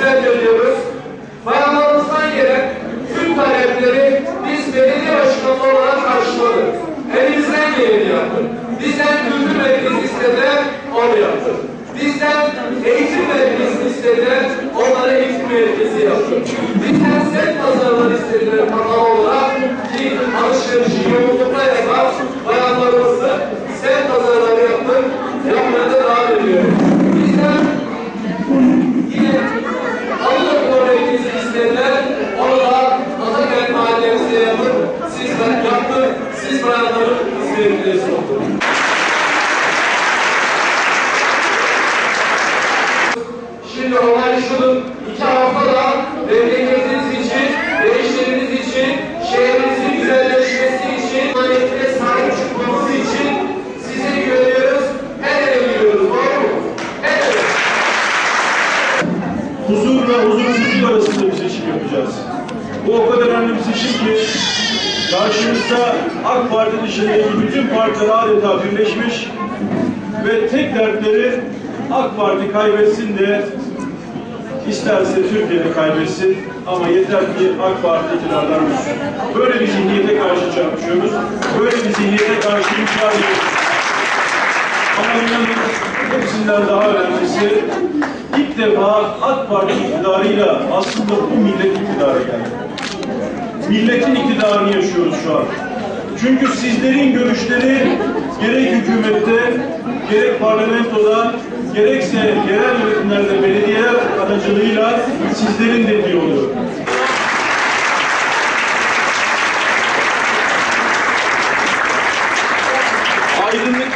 hizmet veriyoruz. Bayanlarımızdan gelen tüm talepleri biz belediye başkanı olarak karşıladık. Elimizden geleni yaptık. Bizden kültür merkezi istediler, onu yaptık. Bizden eğitim merkezi istediler, onlara eğitim merkezi yaptık. Bizden set pazarları istediler kapalı olarak ki alışverişi yoğunlukla yapan bayanlarımızı set pazarları yaptık, yapmaya da devam ediyoruz. Bizden yine Anadolu merkezi istediler, onu da Atakent mahallemizde sizler yaptık, siz bayanların hizmetine soktuk. Şimdi olay şunun, iki haftada memleketiniz için, gençleriniz için, şehrinizin güzelleşmesi için, maneviyete sahip çıkmamız için size güveniyoruz, el ele gidiyoruz, doğru mu? El ele. huzurla huzursuzluk arasında bir seçim yapacağız. Bu o kadar önemli bir seçim ki karşımızda AK Parti dışındaki bütün partiler adeta birleşmiş ve tek dertleri AK Parti kaybetsin de isterse Türkiye'de kaybetsin ama yeter ki AK Parti iktidardan düşsün. Böyle bir zihniyete karşı çarpışıyoruz. Böyle bir zihniyete karşı ediyoruz. Ama inanın hepsinden daha önemlisi ilk defa AK Parti iktidarıyla aslında bu millet iktidara geldi. Milletin iktidarını yaşıyoruz şu an. Çünkü sizlerin görüşleri gerek hükümette, gerek parlamentoda, gerekse yerel yönetimlerde belediyeler aracılığıyla sizlerin dediği oluyor. Aydınlık